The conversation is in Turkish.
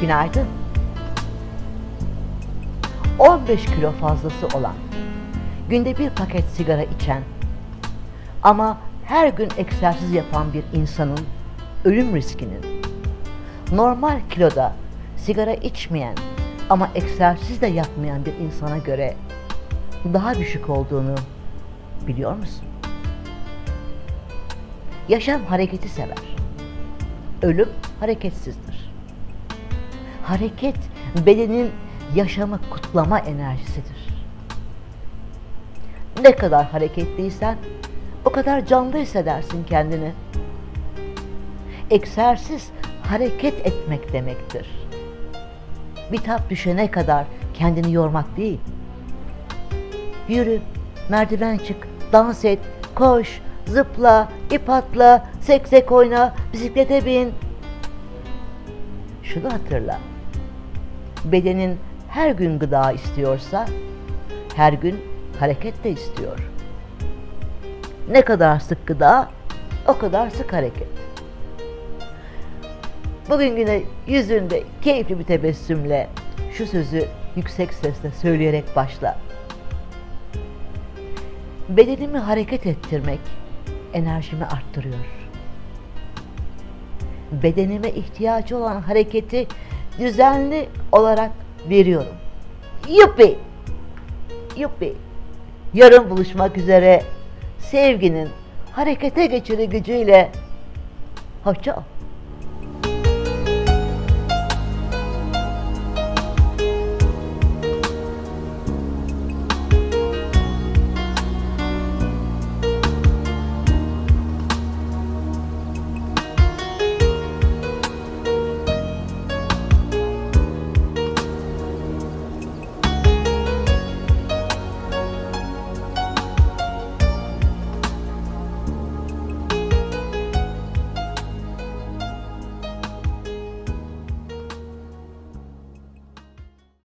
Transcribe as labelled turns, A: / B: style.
A: Günaydın. 15 kilo fazlası olan, günde bir paket sigara içen ama her gün egzersiz yapan bir insanın ölüm riskinin normal kiloda sigara içmeyen ama egzersiz de yapmayan bir insana göre daha düşük olduğunu biliyor musun? Yaşam hareketi sever. Ölüm hareketsizdir. Hareket bedenin yaşamı kutlama enerjisidir. Ne kadar hareketliysen o kadar canlı hissedersin kendini. Egzersiz hareket etmek demektir. Bitap düşene kadar kendini yormak değil. Yürü, merdiven çık, dans et, koş, zıpla, ip atla, seksek oyna, bisiklete bin. Şunu hatırla. Bedenin her gün gıda istiyorsa, her gün hareket de istiyor. Ne kadar sık gıda, o kadar sık hareket. Bugün yine yüzünde keyifli bir tebessümle şu sözü yüksek sesle söyleyerek başla. Bedenimi hareket ettirmek enerjimi arttırıyor. Bedenime ihtiyacı olan hareketi düzenli olarak veriyorum. Yuppi! Yuppi! Yarın buluşmak üzere sevginin harekete geçiri gücüyle hoşça.